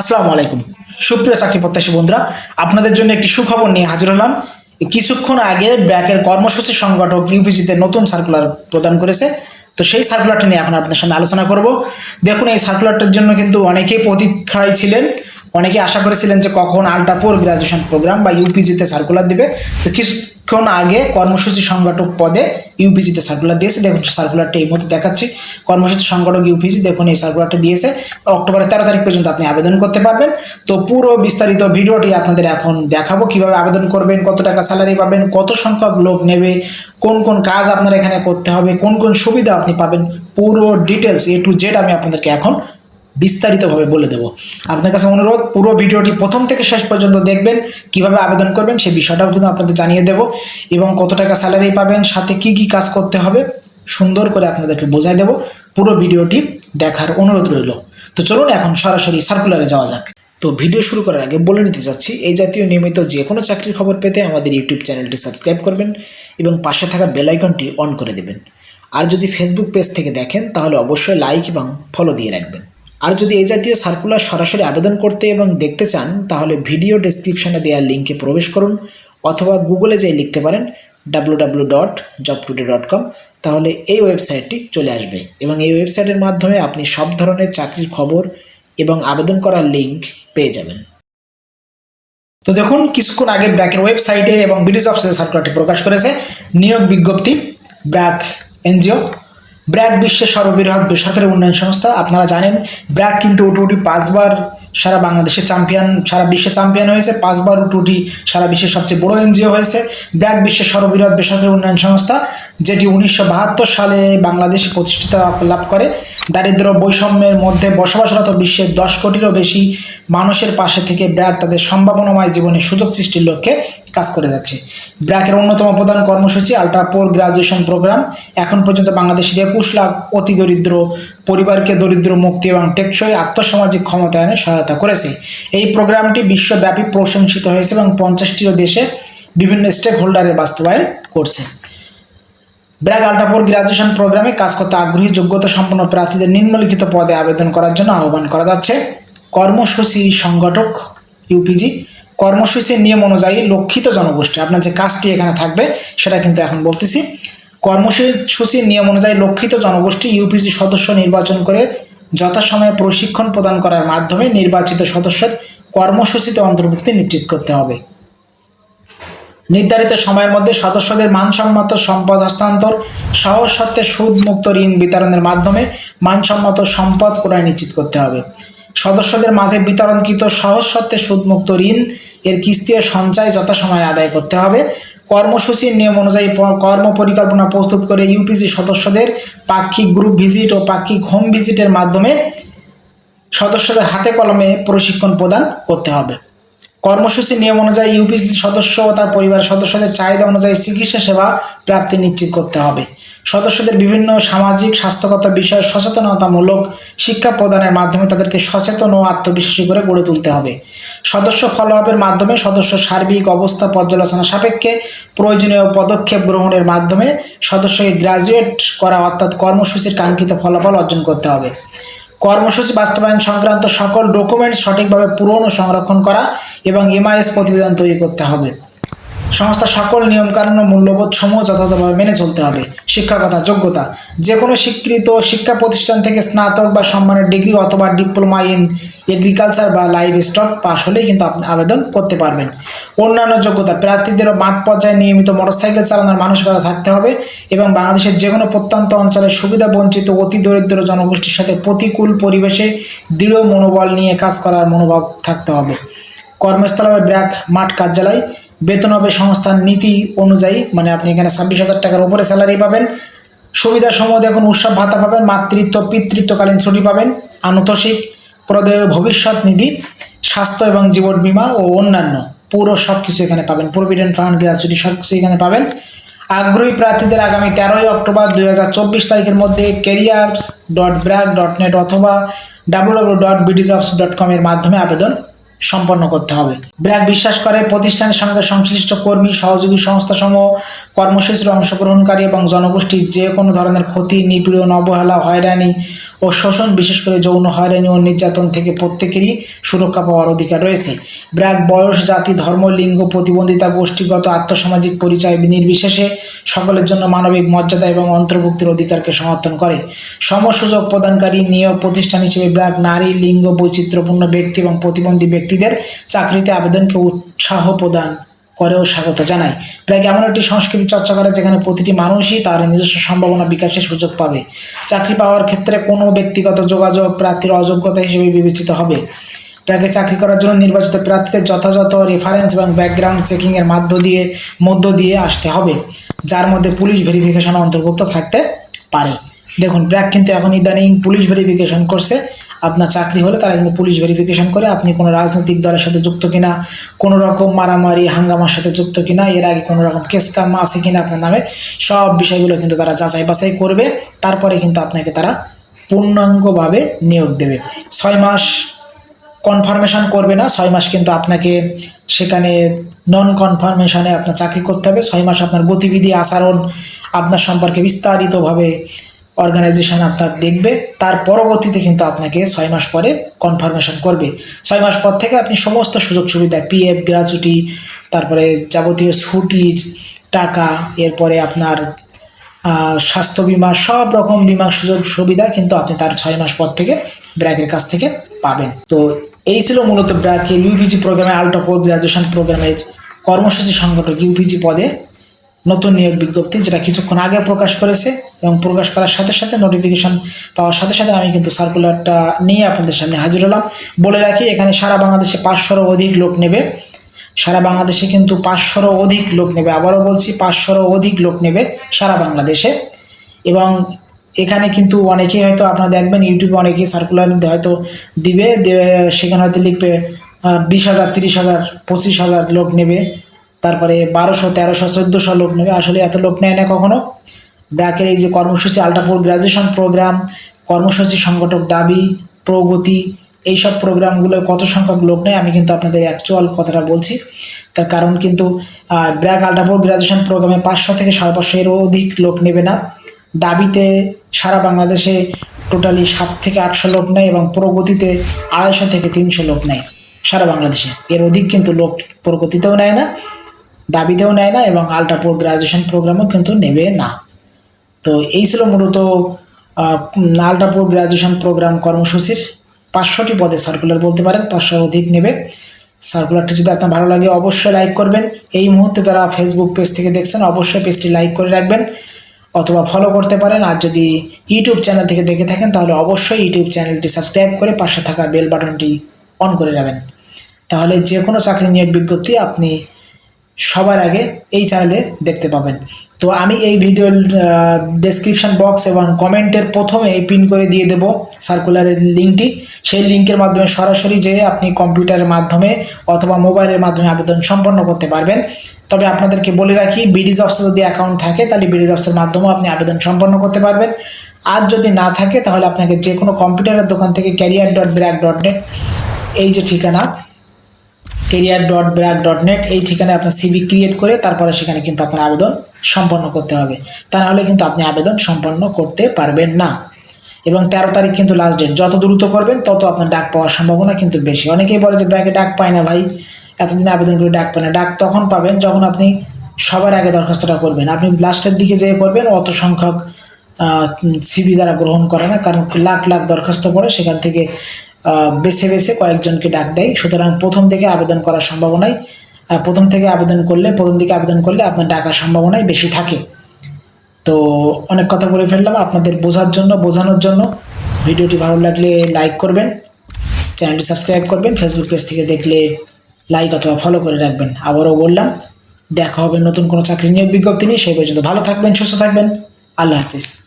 আসসালামু আলাইকুম। সুপ্রিয় চাকরি প্রত্যাশী বন্ধুরা, আপনাদের জন্য একটি সুখবর নিয়ে হাজির হলাম। কিছুক্ষণ আগে ব্র্যাকের কর্মসূচি সংগঠক ইউপিজিতে নতুন সার্কুলার প্রদান করেছে। তো সেই সার্কুলারটা নিয়ে এখন আপনাদের সামনে আলোচনা করব। দেখুন, এই সার্কুলারটার জন্য কিন্তু অনেকেই প্রতীক্ষায় ছিলেন। অনেকেই আশা করেছিলেন যে কখন আলট্রা পোর গ্রাজুয়েশন প্রোগ্রাম বা ইউপিজিতে সার্কুলার দিবে। তো কিছুক্ষণ আগে কর্মসূচি সংগঠক পদে ইউপিজিতে সার্কুলার দিয়েছে। দেখুন সার্কুলারটা এই মুহূর্তে দেখাচ্ছি। কর্মসূচি সংগঠক ইউপিজি দেখুন, এই সার্কুলারটা দিয়েছে। অক্টোবরের তেরো তারিখ পর্যন্ত আপনি আবেদন করতে পারবেন। তো পুরো বিস্তারিত ভিডিওটি আপনাদের এখন দেখাবো। কীভাবে আবেদন করবেন, কত টাকা স্যালারি পাবেন, কত সংখ্যক লোক নেবে, কোন কোন কাজ আপনার এখানে করতে হবে, কোন কোন সুবিধা আপনি পাবেন, পুরো ডিটেলস এ টু জেড আমি আপনাদেরকে এখন বিস্তারিতভাবে বলে দেবো। আপনার কাছে অনুরোধ, পুরো ভিডিওটি প্রথম থেকে শেষ পর্যন্ত দেখবেন, কীভাবে আবেদন করবেন সেই বিষয়টাও কিন্তু আপনাদের জানিয়ে দেব এবং কত টাকা স্যালারি পাবেন, সাথে কি কি কাজ করতে হবে সুন্দর করে আপনাদেরকে বোঝাই দেব। পুরো ভিডিওটি দেখার অনুরোধ রইল। তো চলুন এখন সরাসরি সার্কুলারে যাওয়া যাক। তো ভিডিও শুরু করার আগে বলে নিতে চাচ্ছি, এই জাতীয় নিয়মিত যে কোনো চাকরির খবর পেতে আমাদের ইউটিউব চ্যানেলটি সাবস্ক্রাইব করবেন এবং পাশে থাকা বেল আইকনটি অন করে দেবেন। আর যদি ফেসবুক পেজ থেকে দেখেন, তাহলে অবশ্যই লাইক এবং ফলো দিয়ে রাখবেন। আর যদি এই জাতীয় সার্কুলার সরাসরি আবেদন করতে এবং দেখতে চান, তাহলে ভিডিও ডেসক্রিপশনে দেওয়া লিঙ্কে প্রবেশ করুন অথবা গুগলে যেয়ে লিখতে পারেন W dot job dot com তাহলে এই ওয়েবসাইটটি চলে আসবে। এবং এই ওয়েবসাইটের মাধ্যমে আপনি সব ধরনের চাকরির খবর এবং আবেদন করার লিঙ্ক পেয়ে যাবেন। তো দেখুন, কিছুক্ষণ আগে ব্র্যাকের ওয়েবসাইটে এবং ব্রিটিশ অফিসে সার্কুলারটি প্রকাশ করেছে। নিয়োগ বিজ্ঞপ্তি, ব্র্যাক এনজিও। ব্র্যাক বিশ্বের সর্ববৃহৎ বেসরকারি উন্নয়ন সংস্থা। আপনারা জানেন, ব্র্যাক কিন্তু উটুটি পাঁচবার সারা বাংলাদেশে চ্যাম্পিয়ন, সারা বিশ্বে চ্যাম্পিয়ন হয়েছে, পাঁচবার উটুটি সারা বিশ্বের সবচেয়ে বড় এনজিও হয়েছে। ব্র্যাক বিশ্বের সর্ববৃহৎ বেসরকারি উন্নয়ন সংস্থা, যেটি উনিশশো বাহাত্তর সালে বাংলাদেশে প্রতিষ্ঠিত লাভ করে। দারিদ্র বৈষম্যের মধ্যে বসবাসরত বিশ্বের দশ কোটিরও বেশি মানুষের পাশে থেকে ব্র্যাক তাদের সম্ভাবনাময় জীবনে সুযোগ সৃষ্টির লক্ষ্যে কাজ করে যাচ্ছে। ব্র্যাকের অন্যতম প্রধান কর্মসূচি আল্ট্রা পোর গ্রাজুয়েশন প্রোগ্রাম। এখন পর্যন্ত বাংলাদেশের একুশ লাখ অতি দরিদ্র পরিবারকে দরিদ্র, মুক্তি এবং টেকসই আত্মসামাজিক ক্ষমতায়নে সহায়তা করেছে। এই প্রোগ্রামটি বিশ্বব্যাপী প্রশংসিত হয়েছে এবং পঞ্চাশটিও দেশে বিভিন্ন স্টেক হোল্ডারের বাস্তবায়ন করছে। ব্র্যাক আল্টাপোর গ্রাজুয়েশন প্রোগ্রামে কাজ করতে আগ্রহী, যোগ্যতা সম্পন্ন প্রার্থীদের নিম্নলিখিত পদে আবেদন করার জন্য আহ্বান করা যাচ্ছে। কর্মসূচি সংগঠক, ইউপিজি কর্মসূচির নিয়ম অনুযায়ী লক্ষিত জনগোষ্ঠী, আপনার যে কাজটি এখানে থাকবে সেটা কিন্তু এখন বলতেছি। কর্মসূচির নিয়ম অনুযায়ী লক্ষিত জনগোষ্ঠী ইউপিজি সদস্য নির্বাচন করে যথাসময়ে প্রশিক্ষণ প্রদান করার মাধ্যমে নির্বাচিত সদস্যের কর্মসূচিতে অন্তর্ভুক্তি নিশ্চিত করতে হবে। নির্ধারিত সময়ের মধ্যে সদস্যদের মানসম্মত সম্পদ হস্তান্তর সহজ সত্ত্বে সুদমুক্ত ঋণ বিতরণের মাধ্যমে মানসম্মত সম্পদ ক্রয় নিশ্চিত করতে হবে। সদস্যদের মাঝে বিতরণকৃত সহজ সত্ত্বে সুদমুক্ত ঋণ এর কিস্তি ও সঞ্চয় যথাসময়ে আদায় করতে হবে। কর্মসূচির নিয়ম অনুযায়ী কর্ম পরিকল্পনা প্রস্তুত করে ইউপিজি সদস্যদের পাক্ষিক গ্রুপ ভিজিট ও পাক্ষিক হোম ভিজিটের মাধ্যমে সদস্যদের হাতে কলমে প্রশিক্ষণ প্রদান করতে হবে। কর্মসূচির নিয়ম অনুযায়ী ইউপিসি সদস্য ও তার পরিবারের সদস্যদের চাহিদা অনুযায়ী চিকিৎসা সেবা প্রাপ্তি নিশ্চিত করতে হবে। সদস্যদের বিভিন্ন সামাজিক, স্বাস্থ্যগত বিষয়ে সচেতনতামূলক শিক্ষা প্রদানের মাধ্যমে তাদেরকে সচেতন ও আত্মবিশ্বাসী করে গড়ে তুলতে হবে। সদস্য ফলোআপের মাধ্যমে সদস্য সার্বিক অবস্থা পর্যালোচনা সাপেক্ষে প্রয়োজনীয় পদক্ষেপ গ্রহণের মাধ্যমে সদস্যকে গ্রাজুয়েট করা অর্থাৎ কর্মসূচির কাঙ্ক্ষিত ফলাফল অর্জন করতে হবে। কর্মসূচি বাস্তবায়ন সংক্রান্ত সকল ডকুমেন্ট সঠিকভাবে পূরণ ও সংরক্ষণ করা এবং এমআইএস প্রতিবেদন তৈরি করতে হবে। সংস্থা সকল নিয়মকানুন ও মূল্যবোধ সমূহ যথাযথভাবে মেনে চলতে হবে। শিক্ষাগত যোগ্যতা। যে কোনো স্বীকৃত শিক্ষা প্রতিষ্ঠান থেকে স্নাতক বা সম্মানের ডিগ্রি অথবা ডিপ্লোমা ইন এগ্রিকালচার বা লাইভ স্টক পাশ হলেই কিন্তু আপনি আবেদন করতে পারবেন। অন্যান্য যোগ্যতা। প্রার্থীদেরও মাঠ পর্যায়ে নিয়মিত মোটরসাইকেল চালানোর মানসিকতা থাকতে হবে এবং বাংলাদেশের যে কোনো প্রত্যন্ত অঞ্চলের সুবিধা বঞ্চিত অতি দরিদ্র জনগোষ্ঠীর সাথে প্রতিকূল পরিবেশে দৃঢ় মনোবল নিয়ে কাজ করার মনোভাব থাকতে হবে। কর্মস্থল হবে ব্র্যাক মাঠ কার্যালয়। বেতন হবে সংস্থার নীতি অনুযায়ী মানে আপনি এখানে ছাব্বিশ হাজার টাকার উপরে স্যালারি পাবেন। সুবিধা সমূহ দেখুন উৎসব ভাতা পাবেন, মাতৃত্ব, পিতৃত্বকালীন ছুটি পাবেন, আনুতোষিক, প্রদেয় ভবিষ্যৎ নিধি, স্বাস্থ্য এবং জীবন বীমা ও অন্যান্য। পুরো সব কিছু এখানে পাবেন, প্রভিডেন্ট, ফান্ড গ্র্যাচুইটি সব কিছু এখানে পাবেন। আগ্রহী প্রার্থীদের আগামী তেরোই অক্টোবর দুই হাজার চব্বিশ তারিখের মধ্যে career dot BRAC dot net অথবা ডাব্লু ডট বিডিজবস ডট কমের মাধ্যমে আবেদন। সম্পন্ন করতে হবে। ব্র্যাক বিশ্বাস করে, প্রতিষ্ঠানের সঙ্গে সংশ্লিষ্ট কর্মী, সহযোগী সংস্থাসমূহ কর্মসূচির অংশগ্রহণকারী এবং জনগোষ্ঠীর যে কোনো ধরনের ক্ষতি, নিপীড়ন, অবহেলা, হয়রানি ও শোষণ, বিশেষ করে যৌন হয়রানি ও নির্যাতন থেকে প্রত্যেকেরই সুরক্ষা পাওয়ার অধিকার রয়েছে। ব্র্যাক বয়স, জাতি, ধর্ম, লিঙ্গ প্রতিবন্ধিতা, গোষ্ঠীগত, আত্মসামাজিক পরিচয় নির্বিশেষে সকলের জন্য মানবিক মর্যাদা এবং অন্তর্ভুক্তির অধিকারকে সমর্থন করে। সমসুযোগ প্রদানকারী নিয়োগ প্রতিষ্ঠান হিসেবে ব্র্যাক নারী, লিঙ্গ বৈচিত্র্যপূর্ণ ব্যক্তি এবং প্রতিবন্ধী ব্যক্তিদের চাকরিতে আবেদনকে উৎসাহ প্রদান করেও স্বাগত জানায় ব্র্যাক এমন একটি সংস্কৃতি চর্চা করে যেখানে প্রতিটি মানুষই তার নিজস্ব সম্ভাবনা বিকাশের সুযোগ পাবে। চাকরি পাওয়ার ক্ষেত্রে কোনো ব্যক্তিগত যোগাযোগ, প্রার্থীর অযোগ্যতা হিসেবে বিবেচিত হবে। ব্র্যাকে চাকরি করার জন্য নির্বাচিত প্রার্থীদের যথাযথ রেফারেন্স এবং ব্যাকগ্রাউন্ড চেকিংয়ের মাধ্য দিয়ে, মধ্য দিয়ে আসতে হবে, যার মধ্যে পুলিশ ভেরিফিকেশন অন্তর্ভুক্ত থাকতে পারে। দেখুন ব্র্যাক কিন্তু এখন ইদানিং পুলিশ ভেরিফিকেশন করছে। আপনার চাকরি হলে তারা কিন্তু পুলিশ ভেরিফিকেশন করে আপনি কোনো রাজনৈতিক দলের সাথে যুক্ত কিনা, কোনো রকম মারামারি, হাঙ্গামার সাথে যুক্ত কিনা, এর আগে কোনো রকম কেস কাম আছে কিনা আপনার নামে, সব বিষয়গুলো কিন্তু তারা যাচাই বাছাই করবে, তারপরে কিন্তু আপনাকে তারা পূর্ণাঙ্গভাবে নিয়োগ দেবে। ছয় মাস কনফার্মেশন করবে না, ছয় মাস কিন্তু আপনাকে সেখানে নন কনফার্মেশনে আপনার চাকরি করতে হবে, ছয় মাস আপনার গতিবিধি, আচরণ, আপনার সম্পর্কে বিস্তারিতভাবে অর্গানাইজেশন আপনার দেখবে, তার পরবর্তীতে কিন্তু আপনাকে ছয় মাস পরে কনফার্মেশন করবে। ছয় মাস পর থেকে আপনি সমস্ত সুযোগ সুবিধা পিএফ গ্র্যাচুইটি তারপরে যাবতীয় ছুটির টাকা, এরপরে আপনার স্বাস্থ্য বিমা, সব রকম বিমা সুযোগ সুবিধা কিন্তু আপনি তার ছয় মাস পর থেকে ব্র্যাকের কাছ থেকে পাবেন। তো এই ছিল মূলত ব্র্যাকের ইউপিজি প্রোগ্রামে আল্ট্রা পোস্ট গ্রাজুয়েশন প্রোগ্রামের কর্মসূচি সংগঠক ইউপিজি পদে। নতুন নিয়োগ বিজ্ঞপ্তি যেটা কিছুক্ষণ আগে প্রকাশ করেছে এবং প্রকাশ করার সাথে সাথে নোটিফিকেশন পাওয়ার সাথে সাথে আমি কিন্তু সার্কুলারটা নিয়ে আপনাদের সামনে হাজির হলাম। বলে রাখি, এখানে সারা বাংলাদেশে পাঁচশোরও অধিক লোক নেবে। সারা বাংলাদেশে কিন্তু পাঁচশোরও অধিক লোক নেবে। আবারও বলছি, পাঁচশোরও অধিক লোক নেবে সারা বাংলাদেশে। এবং এখানে কিন্তু অনেকেই হয়তো আপনারা দেখবেন ইউটিউবে অনেকেই সার্কুলার হয়তো দিবে। সেখানে হয়তো লিখবে বিশ হাজার, তিরিশ হাজার, পঁচিশ হাজার লোক নেবে। তারপরে বারোশো, তেরোশো, চোদ্দোশো লোক নেবে। আসলে এত লোক নেয় না কখনো। ব্র্যাকের এই যে কর্মসূচি আল্ট্রাপোর গ্রাজুয়েশন প্রোগ্রাম, কর্মসূচি সংগঠক দাবি, প্রগতি, এইসব প্রোগ্রামগুলো কত সংখ্যক লোক নেয়, আমি কিন্তু আপনাদের অ্যাকচুয়াল কথাটা বলছি। তার কারণ কিন্তু ব্র্যাক আল্ট্রাপোর গ্রাজুয়েশন প্রোগ্রামে পাঁচশো থেকে সাড়ে পাঁচশো এরও অধিক লোক নেবে না। দাবিতে সারা বাংলাদেশে টোটালি সাত থেকে আটশো লোক নেয় এবং প্রগতিতে আড়াইশো থেকে তিনশো লোক নেয় সারা বাংলাদেশে। এর অধিক কিন্তু লোক প্রগতিতেও নেয় না। দাবিতেও নেয় না এবং আল্ট্রাপোর গ্রাজুয়েশন প্রোগ্রামও কিন্তু নেবে না। তো এই ছিল মূলত আল্ট্রাপোর গ্রাজুয়েশন প্রোগ্রাম কর্মসূচির পাঁচশোটি পদে সার্কুলার বলতে পারেন, পাঁচশোর অধিক নেবে। সার্কুলারটি যদি আপনার ভালো লাগে অবশ্যই লাইক করবেন। এই মুহূর্তে যারা ফেসবুক পেজ থেকে দেখছেন, অবশ্যই পেজটি লাইক করে রাখবেন। অথবা ফলো করতে পারেন। আর যদি ইউটিউব চ্যানেল থেকে দেখে থাকেন, তাহলে অবশ্যই ইউটিউব চ্যানেলটি সাবস্ক্রাইব করে পাশে থাকা বেল বাটনটি অন করে রাখবেন। তাহলে যে কোনো চাকরি নিয়োগ বিজ্ঞপ্তি আপনি সবার আগে এই চ্যানেলে দেখতে পাবেন। তো আমি এই ভিডিওর ডেসক্রিপশন বক্স এবং কমেন্টের প্রথমে এই পিন করে দিয়ে দেব সার্কুলারের লিঙ্কটি সেই লিঙ্কের মাধ্যমে সরাসরি যেয়ে আপনি কম্পিউটারের মাধ্যমে অথবা মোবাইলের মাধ্যমে আবেদন সম্পন্ন করতে পারবেন। তবে আপনাদেরকে বলে রাখি বিডিজ অফিসে যদি অ্যাকাউন্ট থাকে, তাহলে বিডিজ অফিসের মাধ্যমেও আপনি আবেদন সম্পন্ন করতে পারবেন। আর যদি না থাকে, তাহলে আপনাকে যে কোনো কম্পিউটারের দোকান থেকে career dot BRAC dot net এই যে ঠিকানা career dot BRAC dot net এই ঠিকানায় আপনার সিভি ক্রিয়েট করে তারপরে সেখানে কিন্তু আপনার আবেদন সম্পন্ন করতে হবে। তা নাহলে কিন্তু আপনি আবেদন সম্পন্ন করতে পারবেন না। এবং তেরো তারিখ কিন্তু লাস্ট ডেট যত দ্রুত করবেন, তত আপনার ডাক পাওয়ার সম্ভাবনা কিন্তু বেশি। অনেকেই বলে যে, ব্র্যাকে ডাক পায় না ভাই। এতদিন আবেদন করে ডাক পায় না। ডাক তখন পাবেন যখন আপনি সবার আগে দরখাস্তটা করবেন। আপনি লাস্টের দিকে যেয়ে করবেন অত সংখ্যক সিবি দ্বারা গ্রহণ করে না। কারণ লাখ লাখ দরখাস্ত পড়ে, সেখান থেকে বেছে বেছে কয়েকজনকে ডাক দেয়। সুতরাং প্রথম থেকে আবেদন করার সম্ভাবনাই আহ, প্রথম থেকে আবেদন করলে প্রথম দিকে আবেদন করলে আপনার ডাকার সম্ভাবনাই বেশি থাকে। তো অনেক কথা বলে ফেললাম। আপনাদের বোঝার জন্য বোঝানোর জন্য ভিডিওটি ভালো লাগলে লাইক করবেন চ্যানেলটি সাবস্ক্রাইব করবেন ফেসবুক পেজ থেকে দেখলে লাইক অথবা ফলো করে রাখবেন। আবারও বললাম দেখা হবে নতুন কোনো চাকরি নিয়োগ বিজ্ঞপ্তি নিয়ে। সেই পর্যন্ত ভালো থাকবেন সুস্থ থাকবেন। আল্লাহ হাফিজ।